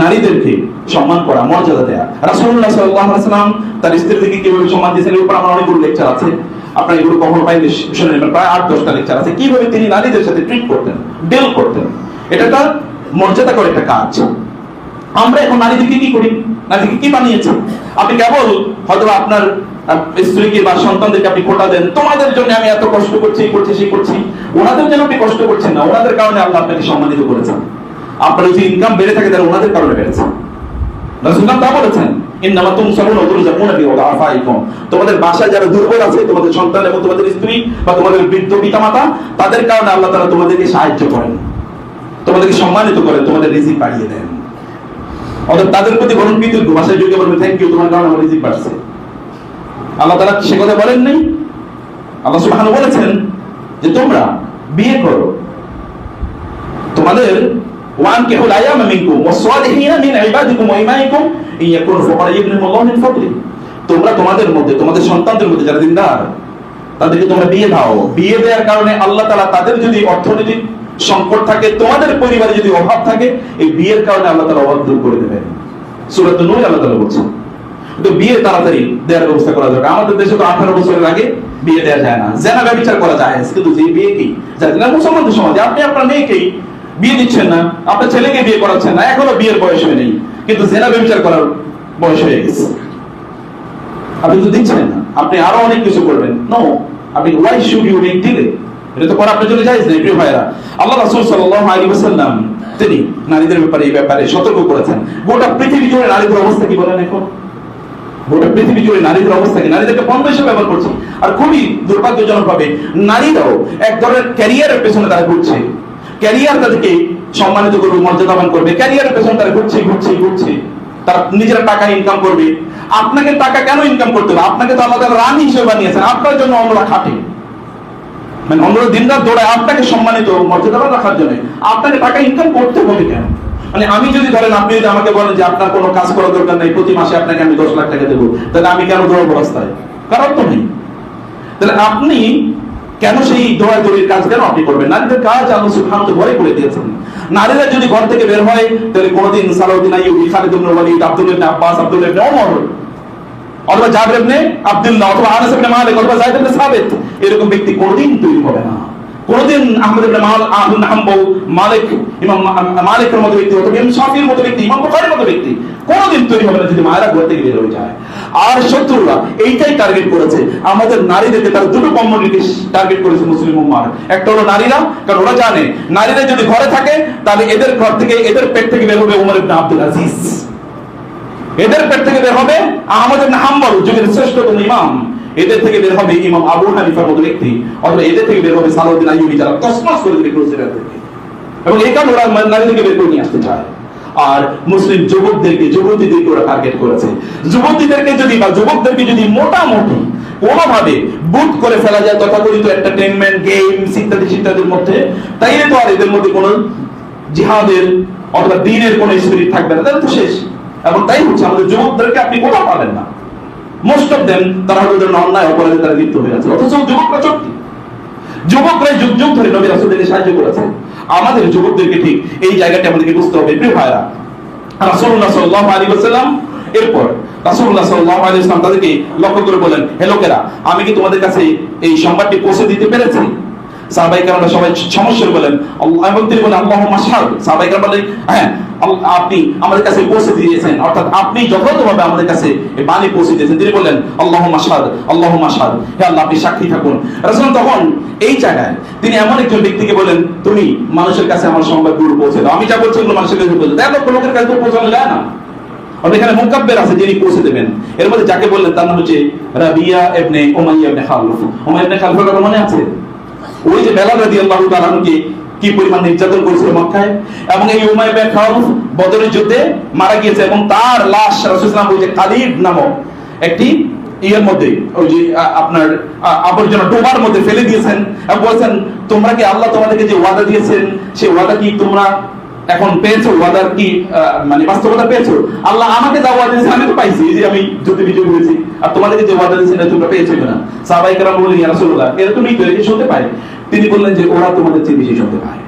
নারীদেরকে সম্মান করা, মর্যাদা দেয়া। আলাইহি সাল্লাম তার স্ত্রীদেরকে কীভাবে সম্মান দিয়েছেন, এর উপর আমার অনেকগুলো লেকচার আছে। আপনারা এগুলো কখনো পাইলে শুনে নেবেন, প্রায় আট, দশটা লেকচার আছে। কীভাবে তিনি নারীদের সাথে ট্রিট করতেন ডিল করতেন, এটা একটা মর্যাদা করে একটা কাজ। আমরা এখন নারীদেরকে কি করি? নারীদেরকে কি বানিয়েছি? আপনি কেবল হয়তো আপনার স্ত্রীকে বা সন্তানদেরকে আপনি কোটা দেন, তোমাদের জন্য আমি এত কষ্ট করছি করছি, সেই করছি। ওনাদের জন্য আপনি কষ্ট করছেন না, ওনাদের কারণে আল্লাহ আপনাকে সম্মানিত করেছেন। আপনার যদি ইনকাম বেড়ে থাকে, তাহলে ওনাদের কারণে বেড়েছে। তা বলেছেন, ইন্নামা বিওয়াফাইকুম তোমাদের বাসায় যারা দুর্বল আছে, তোমাদের সন্তান এবং তোমাদের স্ত্রী বা তোমাদের বৃদ্ধ তাদের কারণে আল্লাহ তোমাদেরকে সাহায্য করেন, তোমাদেরকে সম্মানিত তোমাদের রিজিক বাড়িয়ে দেন। অর্থাৎ তাদের প্রতি বরং কৃতজ্ঞ। বাসায় যোগ্য বলবে থ্যাংক ইউ তোমার কারণে আমার রিজিক বাড়ছে। আল্লাহ তাআলা সে কথা বলেন নাই। আল্লাহ সুবহানাহু বলেছেন যে, তোমরা বিয়ে করো। তোমাদের ওয়ানকিহুল আয়ামা মিনকুম ওয়াসসালিহিনা মিন ইবাদিকুম ওয়া ইমাইকুম ইন ইয়াকুনু ফুকারা ইউগনিহিমুল্লাহু মিন ফাদলি তোমরা তোমাদের মধ্যে তোমাদের সন্তানদের মধ্যে যারা দিনদার তাদেরকে তোমরা বিয়ে দাও বিয়ে দেওয়ার কারণে আল্লাহ তাআলা তাদের যদি অর্থনৈতিক সংকট থাকে তোমাদের পরিবারে যদি অভাব থাকে এই বিয়ের কারণে আল্লাহ তাআলা অভাব দূর করে দেবেন সূরাত নূর আল্লাহ তাআলা বলছেন তো বিয়ে তাড়াতাড়ি দেওয়ার ব্যবস্থা করা দরকার আমাদের দেশে তো আঠারো বছরের আগে বিয়ে দেওয়া যায় না জেনা ব্যবচার করা যায় কিন্তু যে বিয়ে কি যাতে না মুসলমানদের সমাজে আপনি আপনার মেয়েকেই বিয়ে দিচ্ছেন না, আপনার ছেলেকে বিয়ে করাচ্ছেন না, এখনও বিয়ের বয়স হয়ে নেই, কিন্তু জেনা ব্যবচার করার বয়স হয়ে গেছে। আপনি তো দিচ্ছেন না, আপনি আরও অনেক কিছু করবেন। নো আপনি why should you make delay এটা তো করা আপনার জন্য প্রিয় ভাইরা আল্লাহ রাসূল সাল্লাল্লাহু আলাইহি ওয়াসাল্লাম, তিনি নারীদের ব্যাপারে এই ব্যাপারে সতর্ক করেছেন। গোটা পৃথিবী জুড়ে নারীদের অবস্থা কি বলেন এখন? গোটা পৃথিবী জুড়ে নারীদের নারীদেরকে পণ্য হিসেবে ব্যবহার করছে। আর খুবই দুর্ভাগ্যজনক ভাবে নারীরাও এক ধরনের ক্যারিয়ারের পেছনে তারা ঘুরছে। ক্যারিয়ার তাদেরকে সম্মানিত করবে, মর্যাদাবান করবে। ক্যারিয়ারের পেছনে তারা ঘুরছে ঘুরছে ঘুরছে। তারা নিজেরা টাকা ইনকাম করবে। আপনাকে টাকা কেন ইনকাম করতে হবে? আপনাকে তো আমাদের রানী হিসেবে বানিয়েছেন। আপনার জন্য অন্যরা খাটে। মানে অন্যরা দিনরাত দৌড়ায়, আপনাকে সম্মানিত, মর্যাদাবান রাখার জন্য। আপনাকে টাকা ইনকাম করতে হবে কেন? মানে আমি যদি ধরেন, আপনি যদি আমাকে বলেন যে আপনার কোনো কাজ করার দরকার নেই, প্রতি মাসে আপনাকে আমি দশ লাখ টাকা দেবো, তাহলে আমি কেন দৌড়াবো রাস্তায়? কারণ তো নেই। তাহলে আপনি কেন সেই দোয়া দড়ির কাজ কেন আপনি করবেন? নারীদের কাজ আল্লাহ সুবহানাহু তাআলা করে দিয়েছেন। নারীরা যদি ঘর থেকে বের হয়, তাহলে কোনোদিন সালাউদ্দিন আইয়ুবী, খালিদ ইবনে ওয়ালিদ আব্দুল ইবনে আব্বাস, আব্দুল ইবনে ওমর অথবা জাবির ইবনে আব্দুল্লাহ অথবা আনাস ইবনে মালিক অথবা যায়েদ ইবনে সাবিত, এরকম ব্যক্তি কোনোদিন তৈরি হবে না। কোনোদিন আহমদ ইবনে মাল আহমদ হাম্বল মালিক, ইমাম মালিকের মতো ব্যক্তি, অথবা ইমাম শাফির মতো ব্যক্তি, ইমাম বুখারীর মতো ব্যক্তি কোনোদিন তৈরি হবে না যদি মায়েরা ঘর থেকে বের হয়ে যায়। আর শত্রুরা এইটাই টার্গেট করেছে। আমাদের নারীদেরকে তারা দুটো কমিউনিটি টার্গেট করেছে মুসলিম উম্মার। একটা হলো নারীরা, কারণ ওরা জানে, নারীরা যদি ঘরে থাকে, তাহলে এদের ঘর থেকে, এদের পেট থেকে বের হবে উমর ইবনে আব্দুল আজিজ। এদের পেট থেকে বের হবে আহমদ ইবনে হাম্বল, যুগের শ্রেষ্ঠতম ইমাম। এদের থেকে বের হবে ইমাম আবু হানিফার মতো ব্যক্তি। অথবা এদের থেকে বের হবে সালাউদ্দিন আইয়ুবী, যারা তসমাস করে দিবে ক্রুসেডার থেকে এবং এই কারণে ওরা নারীদেরকে বের করে নিয়ে আসতে চায়। আর মুসলিম যুবকদেরকে, যুবতীদেরকে ওরা টার্গেট করেছে। যুবতীদেরকে যদি বা যুবকদেরকে যদি মোটামুটি কোনোভাবে বুট করে ফেলা যায়, তথাকথিত এন্টারটেইনমেন্ট গেমস ইত্যাদি ইত্যাদির মধ্যে, তাইলে তো আর এদের মধ্যে কোনো জিহাদের অথবা দিনের কোনো স্পিরিট থাকবে না। তাহলে তো শেষ। এবং তাই হচ্ছে আমাদের যুবকদেরকে আপনি কোথাও পাবেন না। মোস্ট অফ দেম তারা হয়তো অন্যায় অপরাধে তারা লিপ্ত হয়ে আছে। অথচ যুবকরা চট্টি যুবকরা যুগ যুগ ধরে নবী রাসূলদেরকে সাহায্য করেছে। আমাদের যুবকদেরকে ঠিক এই জায়গাটা আমাদেরকে বুঝতে হবে, প্রিয় ভাইরা এরপর রাসূলুল্লাহ তাদেরকে লক্ষ্য করে বলেন, হে লোকেরা, আমি কি তোমাদের কাছে এই সংবাদটি পৌঁছে দিতে পেরেছি? সাহাবাই কারণে সবাই সমস্যার বলেন এবং তিনি বলেন আল্লাহ মাসাদ সাহাবাই কারণ হ্যাঁ আপনি আমাদের কাছে পৌঁছে দিয়েছেন। অর্থাৎ আপনি যথাযথভাবে আমাদের কাছে বাণী পৌঁছে দিয়েছেন। তিনি বললেন আল্লাহ মাসাদ আল্লাহ মাসাদ হে আল্লাহ, আপনি সাক্ষী থাকুন। রাসূল তখন এই জায়গায় তিনি এমন একজন ব্যক্তিকে বলেন তুমি মানুষের কাছে আমার সংবাদ দূর পৌঁছে দাও। আমি যা বলছি ওগুলো মানুষের কাছে পৌঁছে দেখো লোকের কাছে পৌঁছানো যায় না। আর এখানে মুকাব্বের আছে যিনি পৌঁছে দেবেন। এর মধ্যে যাকে বললেন তার নাম হচ্ছে রাবিয়া ইবনে উমাইয়া ইবনে খালফ। কথা মনে আছে? ওই যে বেলাল তাআলা আনহুকে কি পরিমাণ নির্যাতন করেছিল মক্কায়? এবং এই উমাইয়া ইবনে খালফ বদরের যুদ্ধে মারা গিয়েছে এবং তার লাশ রাসূল সাল্লাল্লাহু আলাইহি ওয়াসাল্লাম ওই যে কালিব নামক একটি ইয়ের মধ্যে, ওই যে আপনার আবর্জনা ডোবার মধ্যে ফেলে দিয়েছেন এবং তোমরা কি আল্লাহ তোমাদেরকে যে ওয়াদা দিয়েছেন, সেই ওয়াদা কি তোমরা এখন পেয়েছ? ওয়াদার কি মানে বাস্তবতা পেয়েছ? আল্লাহ আমাকে যা ওয়াদা দিয়েছে আমি তো পাইছি যে আমি যুদ্ধে বিজয় হয়েছি। আর তোমাদেরকে যে ওয়াদা দিয়েছে তোমরা পেয়েছ কিনা? সাহাবাই কারাম ইয়া রাসূলুল্লাহ এরা তো শুনতে পায়। তিনি বললেন যে ওরা তোমাদের চেয়ে বেশি শুনতে পায়